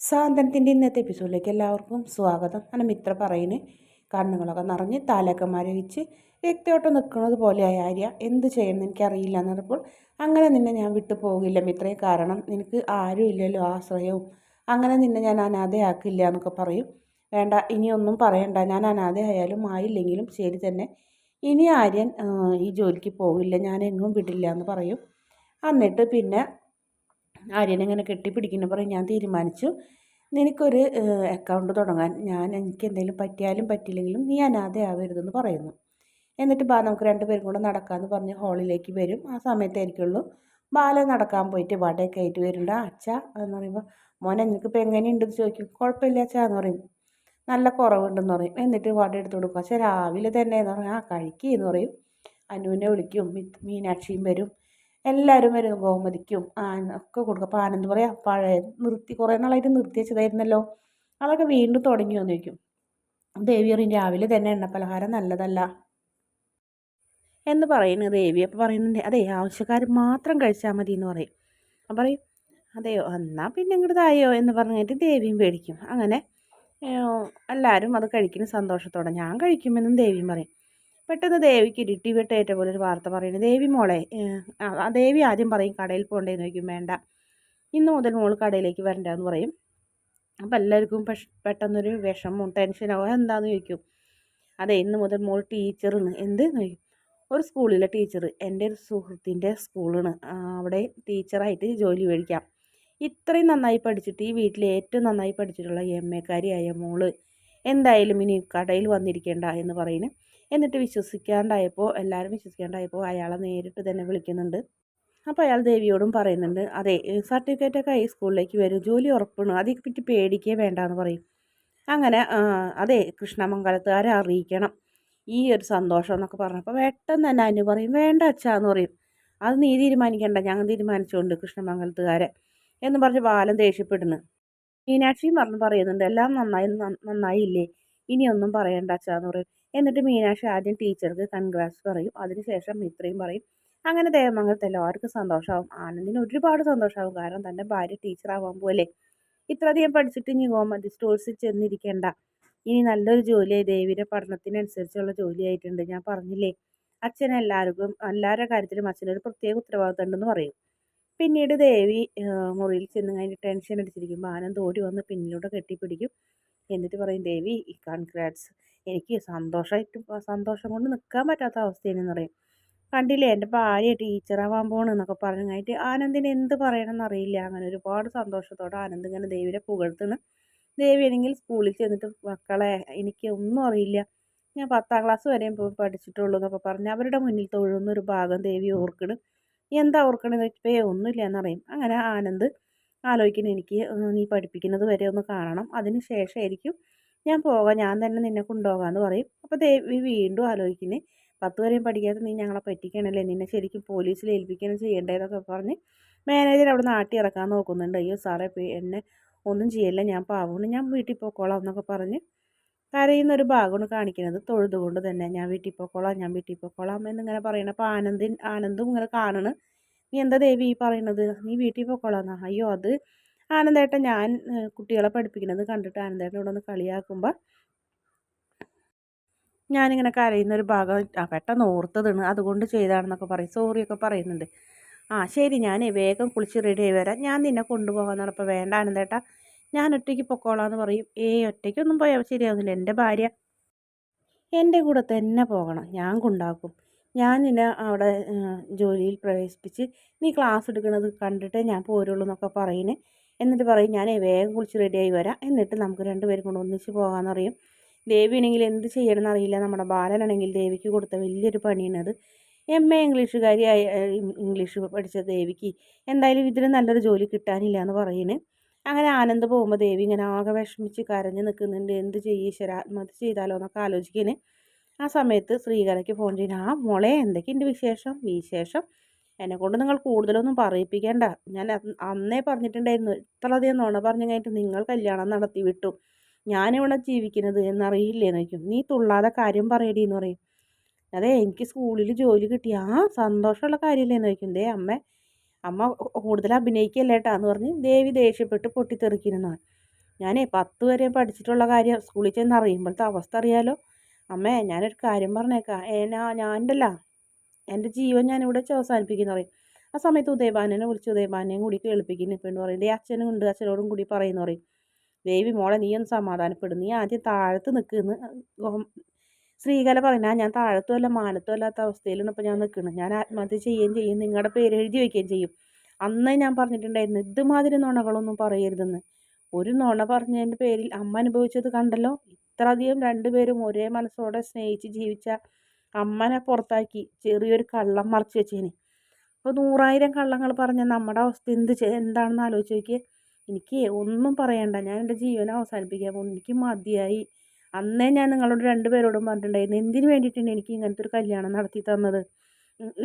സാന്ത്വനത്തിന്റെ ഇന്നത്തെ എപ്പിസോഡിലേക്ക് എല്ലാവർക്കും സ്വാഗതം. അങ്ങനെ മിത്ര പറയുന്നത് കണ്ണുകളൊക്കെ നിറഞ്ഞ് തലയൊക്കെ മരവിച്ച് രക്തയോട്ടം നിൽക്കുന്നത് പോലെ ആര്യ. എന്ത് ചെയ്യണമെന്ന് എനിക്കറിയില്ല എന്ന് പറഞ്ഞപ്പോൾ അങ്ങനെ നിന്നെ ഞാൻ വിട്ടു പോകില്ല മിത്രയെ കാരണം നിനക്ക് ആരും ഇല്ലല്ലോ ആശ്രയവും. അങ്ങനെ നിന്നെ ഞാൻ അനാഥയാക്കില്ല എന്നൊക്കെ പറയും. വേണ്ട ഇനിയൊന്നും പറയണ്ട. ഞാൻ അനാഥയായാലും ആയില്ലെങ്കിലും ശരി തന്നെ. ഇനി ആര്യൻ ഈ ജോലിക്ക് പോകില്ല. ഞാൻ എങ്ങും വിടില്ല എന്ന് പറയും. എന്നിട്ട് പിന്നെ ആര്യനെ ഇങ്ങനെ കെട്ടിപ്പിടിക്കുന്ന പറയും ഞാൻ തീരുമാനിച്ചു. നിനക്കൊരു അക്കൗണ്ട് തുടങ്ങാൻ. ഞാൻ എനിക്ക് എന്തെങ്കിലും പറ്റിയാലും പറ്റില്ലെങ്കിലും നീ അനാഥയാവരുതെന്ന് പറയുന്നു. എന്നിട്ട് ബാ നമുക്ക് രണ്ടുപേരും കൂടെ നടക്കാമെന്ന് പറഞ്ഞ് ഹാളിലേക്ക് വരും. ആ സമയത്തായിരിക്കുള്ളൂ. ബാല നടക്കാൻ പോയിട്ട് വടയൊക്കെ ആയിട്ട് വരുന്നുണ്ട് അച്ഛ എന്ന് പറയുമ്പോൾ മോനെ നിനക്കിപ്പോൾ എങ്ങനെയുണ്ടെന്ന് ചോദിക്കും. കുഴപ്പമില്ല അച്ഛ എന്ന് പറയും. നല്ല കുറവുണ്ടെന്ന് പറയും. എന്നിട്ട് വട എടുത്ത് കൊടുക്കും. പക്ഷേ രാവിലെ തന്നെ എന്ന് പറയും. ആ കഴിക്കുക എന്ന് പറയും. അനുവിനെ വിളിക്കും. മീനാക്ഷിയും വരും. എല്ലാവരും വരും ഗോമതിക്കും ഒക്കെ കൊടുക്കും. അപ്പോൾ ആനന്ദ് പറയാം പഴയ നിർത്തി കുറേ നാളായിട്ട് നിർത്തി വെച്ചതായിരുന്നല്ലോ. അതൊക്കെ വീണ്ടും തുടങ്ങി എന്ന് ദേവി പറയും രാവിലെ തന്നെ എണ്ണ പലഹാരം നല്ലതല്ല. എന്ന് പറയുന്നു ദേവി. അപ്പോൾ പറയുന്നുണ്ട് അതെ ആവശ്യക്കാർ മാത്രം കഴിച്ചാൽ മതി എന്ന് പറയും. അപ്പം പറയും അതെയോ എന്നാൽ പിന്നെ ഇങ്ങോട്ട് തായോ എന്ന് പറഞ്ഞിട്ട് ദേവിയും പേടിക്കും. അങ്ങനെ എല്ലാവരും അത് കഴിക്കുന്ന സന്തോഷത്തോടെ ഞാൻ കഴിക്കുമെന്നും ദേവിയും പറയും. പെട്ടെന്ന് ദേവിക്ക് ഇരുട്ടി വെട്ടേറ്റ പോലെ ഒരു വാർത്ത പറയുന്നത് ദേവി മോളെ ആ ദേവി ആദ്യം പറയും കടയിൽ പോകണ്ടേന്ന് ചോദിക്കും വേണ്ട. ഇന്ന് മുതൽ മോൾ കടയിലേക്ക് വരണ്ട എന്ന് പറയും. അപ്പം എല്ലാവർക്കും പെട്ടെന്നൊരു വിഷമവും ടെൻഷനോ എന്താന്ന് ചോദിക്കും. അതെ ഇന്ന് മുതൽ മോൾ ടീച്ചറിന് എന്ത് ചോദിക്കും. ഒരു സ്കൂളിലെ ടീച്ചർ എന്റെ ഒരു സുഹൃത്തിന്റെ സ്കൂളാണ്. അവിടെ ടീച്ചറായിട്ട് ജോലി മേടിക്കാം. ഇത്രയും നന്നായി പഠിച്ചിട്ട് ഈ വീട്ടിൽ ഏറ്റവും നന്നായി പഠിച്ചിട്ടുള്ള എം എക്കാരിയായ മോൾ എന്തായാലും ഇനി കടയിൽ വന്നിരിക്കേണ്ട എന്ന് പറയുന്നത് എന്നിട്ട് വിശ്വസിക്കാണ്ടായപ്പോൾ എല്ലാവരും വിശ്വസിക്കാണ്ടായപ്പോൾ അയാളെ നേരിട്ട് തന്നെ വിളിക്കുന്നുണ്ട്. അപ്പോൾ അയാൾ ദേവിയോടും പറയുന്നുണ്ട് അതെ സർട്ടിഫിക്കറ്റൊക്കെ ഈ സ്കൂളിലേക്ക് വരും. ജോലി ഉറപ്പാണ്. അതേ പറ്റി പേടിക്കേ വേണ്ടാന്ന് പറയും. അങ്ങനെ അതെ കൃഷ്ണമംഗലത്തുകാരെ അറിയിക്കണം. ഈ ഒരു സന്തോഷം എന്നൊക്കെ പറഞ്ഞപ്പോൾ പെട്ടെന്ന് തന്നെ അനു പറയും വേണ്ട അച്ഛാന്ന് പറയും. അത് നീ തീരുമാനിക്കണ്ട. ഞങ്ങൾ തീരുമാനിച്ചുകൊണ്ട് കൃഷ്ണമംഗലത്തുകാരെ എന്ന് പറഞ്ഞ് ബാലൻ ദേഷ്യപ്പെടുന്നു. മീനാക്ഷിയും പറഞ്ഞു പറയുന്നുണ്ട് എല്ലാം നന്നായി നന്നായില്ലേ? ഇനിയൊന്നും പറയണ്ട അച്ഛാന്ന് പറയും. എന്നിട്ട് മീനാക്ഷി ആദ്യം ടീച്ചർക്ക് കൺഗ്രാറ്റ്സ് പറയും. അതിനുശേഷം മിത്രയും പറയും. അങ്ങനെ ദേവമംഗലത്ത് എല്ലാവർക്കും സന്തോഷമാവും ആനന്ദിന് ഒരുപാട് സന്തോഷമാവും കാരണം തന്റെ ഭാര്യ ടീച്ചറാവാൻ പോലെ ഇത്രയധികം പഠിച്ചിട്ട് ഇനി ഗോമതി സ്റ്റോഴ്സിൽ ചെന്നിരിക്കേണ്ട. ഇനി നല്ലൊരു ജോലിയായി ദേവിയുടെ പഠനത്തിനനുസരിച്ചുള്ള ജോലിയായിട്ടുണ്ട് ഞാൻ പറഞ്ഞില്ലേ? അച്ഛൻ എല്ലാവർക്കും എല്ലാവരുടെ കാര്യത്തിലും അച്ഛനൊരു പ്രത്യേക ഉത്തരവാദിത്തം ഉണ്ടെന്ന് പറയും. പിന്നീട് ദേവി മുറിയിൽ ചെന്ന് കഴിഞ്ഞ് ടെൻഷൻ അടിച്ചിരിക്കുമ്പോൾ ആനന്ദ് ഓടി വന്ന് പിന്നിലൂടെ കെട്ടിപ്പിടിക്കും. എന്നിട്ട് പറയും ദേവി കൺഗ്രാറ്റ്സ് എനിക്ക് സന്തോഷമായിട്ട് സന്തോഷം കൊണ്ട് നിൽക്കാൻ പറ്റാത്ത അവസ്ഥയാണെന്ന് പറയും. കണ്ടില്ലേ എന്റെ ഭാര്യ ടീച്ചറാവാൻ പോണെന്നൊക്കെ പറഞ്ഞു കഴിഞ്ഞിട്ട് ആനന്ദിന് എന്ത് പറയണമെന്ന് അറിയില്ല. അങ്ങനെ ഒരുപാട് സന്തോഷത്തോടെ ആനന്ദ് ഇങ്ങനെ ദേവിയെ പുകഴ്ത്തുന്നു ദേവി ആണെങ്കിൽ സ്കൂളിൽ ചെന്നിട്ട് മക്കളെ എനിക്ക് ഒന്നും അറിയില്ല. ഞാൻ പത്താം ക്ലാസ് വരെയും പഠിച്ചിട്ടുള്ളൂ എന്നൊക്കെ പറഞ്ഞ് അവരുടെ മുന്നിൽ തൊഴുന്ന ഒരു ഭാഗം ദേവി ഓർക്കണം. എന്താ ഓർക്കണമെന്ന് വെച്ചപ്പോൾ ഒന്നുമില്ല എന്നറിയും അങ്ങനെ ആനന്ദ് ആലോചിക്കുന്ന എനിക്ക് നീ പഠിപ്പിക്കുന്നത് വരെ ഒന്ന് കാണണം. അതിന് ശേഷമായിരിക്കും ഞാൻ പോകാം ഞാൻ തന്നെ നിന്നെ കൊണ്ടുപോകാമെന്ന് പറയും. അപ്പോൾ ദേവി വീണ്ടും ആലോചിക്കുന്നത് പത്ത് വരെയും പഠിക്കാതെ നീ ഞങ്ങളെ പറ്റിക്കണല്ലേ നിന്നെ ശരിക്കും പോലീസിൽ ഏൽപ്പിക്കണം ചെയ്യേണ്ടതെന്നൊക്കെ പറഞ്ഞ് മാനേജർ അവിടെ നാട്ടി ഇറക്കാൻ നോക്കുന്നുണ്ട്. അയ്യോ സാറേ എന്നെ ഒന്നും ചെയ്യല്ല ഞാൻ പാവമാണ് ഞാൻ വീട്ടിൽ പോയിക്കോളാം എന്നൊക്കെ പറഞ്ഞ് കരയുന്ന ഒരു ഭാഗമാണ് കാണിക്കുന്നത്. തൊഴുതുകൊണ്ട് തന്നെ ഞാൻ വീട്ടിൽ പോയിക്കോളാം ഞാൻ വീട്ടിൽ പോയിക്കോളാം എന്നിങ്ങനെ പറയണം അപ്പോൾ ആനന്ദിൻ ആനന്ദും ഇങ്ങനെ കാണണ്. നീ എന്താ ദേവി ഈ പറയണത്? നീ വീട്ടിൽ പോയിക്കോളാം എന്നാ? അയ്യോ അത് ആനന്ദേട്ടൻ ഞാൻ കുട്ടികളെ പഠിപ്പിക്കുന്നത് കണ്ടിട്ട് ആനന്ദേട്ടൻ ഇവിടെ ഒന്ന് കളിയാക്കുമ്പോൾ ഞാനിങ്ങനെ കരയുന്ന ഒരു ഭാഗം പെട്ടെന്ന് ഓർത്തതാണ്. അതുകൊണ്ട് ചെയ്താണെന്നൊക്കെ പറയും. സോറിയൊക്കെ പറയുന്നുണ്ട്. ആ ശരി ഞാൻ വേഗം കുളിച്ച് റെഡി ആയി വരാം. ഞാൻ നിന്നെ കൊണ്ടുപോകാൻ നടപ്പോൾ വേണ്ട ആനന്ദേട്ടാ ഞാൻ ഒറ്റയ്ക്ക് പൊക്കോളാന്ന് പറയും. ഏയ് ഒറ്റയ്ക്കൊന്നും പോയാൽ ശരിയാവുന്നില്ല. എന്റെ ഭാര്യ എന്റെ കൂടെ തന്നെ പോകണം. ഞാൻ കൊണ്ടാക്കും. ഞാൻ നിന്നെ അവിടെ ജോലിയിൽ പ്രവേശിപ്പിച്ച് നീ ക്ലാസ് എടുക്കുന്നത് കണ്ടിട്ടേ ഞാൻ പോരുള്ളൂ എന്നൊക്കെ പറയുന്നത് എന്നിട്ട് പറയും ഞാൻ വേഗം കുളിച്ച് റെഡിയായി വരാം. എന്നിട്ട് നമുക്ക് രണ്ടുപേരും കൊണ്ട് ഒന്നിച്ച് പോകാമെന്ന് ദേവി ആണെങ്കിൽ എന്ത് ചെയ്യണമെന്ന് അറിയില്ല. നമ്മുടെ ബാലനാണെങ്കിൽ ദേവിക്ക് കൊടുത്ത വലിയൊരു പണിയാണത് എം എ ഇംഗ്ലീഷുകാരിയായ ഇംഗ്ലീഷ് പഠിച്ച ദേവിക്ക് എന്തായാലും ഇതിന് നല്ലൊരു ജോലി കിട്ടാനില്ല എന്ന് പറയുന്നത് അങ്ങനെ ആനന്ദ് പോകുമ്പോൾ ദേവി ഇങ്ങനെ ആകെ വിഷമിച്ച് കരഞ്ഞ് നിൽക്കുന്നുണ്ട് എന്ത് ചെയ്യും ഈശ്വര? ആത്മഹത്യ ചെയ്താലോ? എന്നൊക്കെ ആലോചിക്കുന്നത് ആ സമയത്ത് ശ്രീകലയ്ക്ക് ഫോൺ ചെയ്യുന്നത് ആ മോളെ എന്തൊക്കെയുണ്ട് വിശേഷം? വിശേഷം എന്നെക്കൊണ്ട് നിങ്ങൾ കൂടുതലൊന്നും പറയിപ്പിക്കേണ്ട. ഞാൻ അന്നേ പറഞ്ഞിട്ടുണ്ടായിരുന്നു ഇത്രയധികം നുണ പറഞ്ഞു കഴിഞ്ഞിട്ട് നിങ്ങൾ കല്യാണം നടത്തി വിട്ടു. ഞാനിവിടെ ജീവിക്കുന്നത് എന്നറിയില്ലേ നോക്കും നീ തുള്ളാതെ കാര്യം പറയടി എന്ന് പറയും. അതെ എനിക്ക് സ്കൂളിൽ ജോലി കിട്ടി. ആ സന്തോഷമുള്ള കാര്യമില്ലേ ചോദിക്കും. ദേ അമ്മ അമ്മ കൂടുതൽ അഭിനയിക്കല്ലേട്ടാന്ന് പറഞ്ഞ് ദേവി ദേഷ്യപ്പെട്ട് പൊട്ടിത്തെറിക്കുന്നതാണ് ഞാനേ പത്ത് വരെ പഠിച്ചിട്ടുള്ള കാര്യം സ്കൂളിൽ ചെന്ന് അറിയുമ്പോഴത്തെ അവസ്ഥ അറിയാലോ. അമ്മേ ഞാനൊരു കാര്യം പറഞ്ഞേക്കാം. ഏനാ ഞാനുണ്ടല്ല എന്റെ ജീവൻ ഞാനിവിടെ അവസാനിപ്പിക്കുന്നു പറയും. ആ സമയത്ത് ഉദയഭാനനെ വിളിച്ച് ഉദയഭാനെയും കൂടി കേൾപ്പിക്കുന്നു. എന്ന് പറയും ദേ അച്ഛനും ഉണ്ട് അച്ഛനോടും കൂടി പറയുന്നു പറയും. ദേവി മോളെ നീ ഒന്ന് സമാധാനപ്പെടും. നീ ആദ്യം താഴത്ത് നിൽക്കുന്നു ശ്രീകല പറഞ്ഞാൽ ഞാൻ താഴത്തും അല്ല മാനത്തും അല്ലാത്ത അവസ്ഥയിലാണ് ഇപ്പോൾ ഞാൻ നിൽക്കുന്നത്. ഞാൻ ആത്മഹത്യ ചെയ്യുകയും ചെയ്യും നിങ്ങളുടെ പേര് എഴുതി വയ്ക്കുകയും ചെയ്യും. അന്നേ ഞാൻ പറഞ്ഞിട്ടുണ്ടായിരുന്നു ഇതുമാതിരി നുണകളൊന്നും പറയരുതെന്ന്. ഒരു നുണ പറഞ്ഞതിന്റെ പേരിൽ അമ്മ അനുഭവിച്ചത് കണ്ടല്ലോ? ഇത്രയധികം രണ്ടുപേരും ഒരേ മനസ്സോടെ സ്നേഹിച്ച് ജീവിച്ച അമ്മനെ പുറത്താക്കി ചെറിയൊരു കള്ളം മറച്ചു വെച്ചേന്. അപ്പോൾ നൂറായിരം കള്ളങ്ങൾ പറഞ്ഞ നമ്മുടെ അവസ്ഥ എന്ത് എന്താണെന്ന് ആലോചിച്ച് നോക്കിയേ. എനിക്ക് ഒന്നും പറയണ്ട. ഞാൻ എന്റെ ജീവൻ അവസാനിപ്പിക്കാൻ പോകുന്നു എനിക്ക് മതിയായി. അന്നേ ഞാൻ നിങ്ങളോട് രണ്ടുപേരോടും പറഞ്ഞിട്ടുണ്ടായിരുന്നു. എന്തിനു വേണ്ടിയിട്ടാണ് എനിക്ക് ഇങ്ങനത്തെ ഒരു കല്യാണം നടത്തി തന്നത്?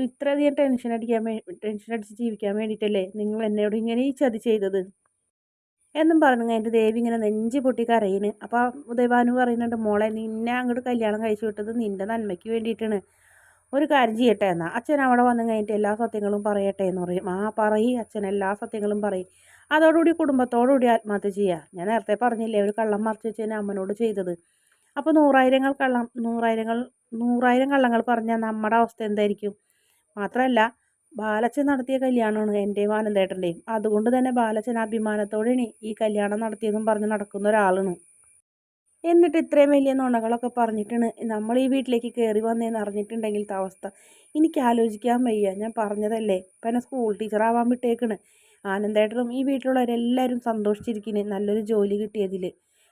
ഇത്രയധികം ടെൻഷൻ അടിക്കാൻ ടെൻഷൻ അടിച്ച് ജീവിക്കാൻ വേണ്ടിയിട്ടല്ലേ നിങ്ങൾ എന്നോട് ഇങ്ങനെ ഈ ചതി ചെയ്തത്? എന്നും പറഞ്ഞു എന്റെ ദേവി ഇങ്ങനെ നെഞ്ച് പൊട്ടി കരയിന് അപ്പോൾ ഉദയഭാനു പറയുന്നുണ്ട് മോളെ നിന്നെ അങ്ങോട്ട് കല്യാണം കഴിച്ചു വിട്ടത് നിന്റെ നന്മയ്ക്ക് വേണ്ടിയിട്ടാണ്. ഒരു കാര്യം ചെയ്യട്ടെ എന്നാൽ അച്ഛൻ അവിടെ വന്നു കഴിഞ്ഞിട്ട് എല്ലാ സത്യങ്ങളും പറയട്ടെ എന്ന് പറയും. ആ പറയും അച്ഛൻ എല്ലാ സത്യങ്ങളും പറയും. അതോടുകൂടി കുടുംബത്തോടുകൂടി ആത്മഹത്യ ചെയ്യുക ഞാൻ നേരത്തെ പറഞ്ഞില്ലേ ഒരു കള്ളം മറച്ചു വെച്ച് തന്നെ അമ്മനോട് ചെയ്തത്. അപ്പോൾ നൂറായിരങ്ങൾ കള്ളം നൂറായിരങ്ങൾ നൂറായിരം കള്ളങ്ങൾ പറഞ്ഞാൽ നമ്മുടെ അവസ്ഥ എന്തായിരിക്കും? മാത്രമല്ല ബാലച്ചൻ നടത്തിയ കല്യാണമാണ് എന്റെയും ആനന്ദേട്ടന്റെയും അതുകൊണ്ട് തന്നെ ബാലച്ചൻ അഭിമാനത്തോടെയാണ് ഈ കല്യാണം നടത്തിയതും പറഞ്ഞ് നടക്കുന്ന ഒരാളാണ്. എന്നിട്ട് ഇത്രയും വലിയ നുണകളൊക്കെ പറഞ്ഞിട്ടാണ് നമ്മൾ ഈ വീട്ടിലേക്ക് കയറി വന്നതെന്ന് അറിഞ്ഞിട്ടുണ്ടെങ്കിലത്തെ അവസ്ഥ. എനിക്ക് ആലോചിക്കാൻ വയ്യ. ഞാൻ പറഞ്ഞതല്ലേ? ഇപ്പം എന്നെ സ്കൂൾ ടീച്ചറാവാൻ വിട്ടേക്കണ്. ആനന്ദേട്ടനും ഈ വീട്ടിലുള്ളവരെല്ലാവരും സന്തോഷിച്ചിരിക്കുന്നു നല്ലൊരു ജോലി കിട്ടിയതിൽ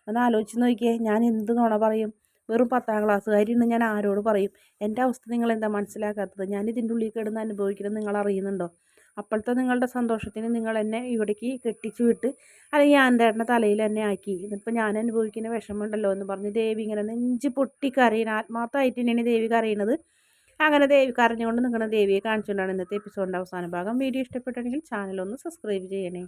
ഒന്ന് ആലോചിച്ച് നോക്കിയേ. ഞാൻ എന്ത് നുണ പറയും? വെറും പത്താം ക്ലാസ്സുകാരിന്ന് ഞാൻ ആരോട് പറയും? എന്റെ അവസ്ഥ നിങ്ങൾ എന്താ മനസ്സിലാക്കാത്തത്? ഞാൻ ഇതിന്റെ ഉള്ളിൽ കിടന്ന് അനുഭവിക്കുന്നത് നിങ്ങൾ അറിയുന്നുണ്ടോ? അപ്പോഴത്തെ നിങ്ങളുടെ സന്തോഷത്തിന് നിങ്ങൾ എന്നെ ഇവിടേക്ക് കെട്ടിച്ചു വിട്ട് അല്ലെങ്കിൽ ആന്റേട്ടന്റെ തലയിൽ എന്നെ ആക്കി. ഇതിപ്പോൾ ഞാൻ അനുഭവിക്കുന്ന വിഷമമുണ്ടല്ലോ എന്ന് പറഞ്ഞ് ദേവി ഇങ്ങനെ നെഞ്ച് പൊട്ടി കരയുന്ന ആത്മാർത്ഥമായിട്ട് തന്നെയാണ് ദേവി കറിയുന്നത് അങ്ങനെ ദേവി കരഞ്ഞുകൊണ്ട് നിങ്ങളുടെ ദേവിയെ കാണിച്ചുകൊണ്ടാണ് ഇന്നത്തെ എപ്പിസോഡിന്റെ അവസാന ഭാഗം. വീഡിയോ ഇഷ്ടപ്പെട്ടെങ്കിൽ ചാനൽ ഒന്ന് സബ്സ്ക്രൈബ് ചെയ്യണേ.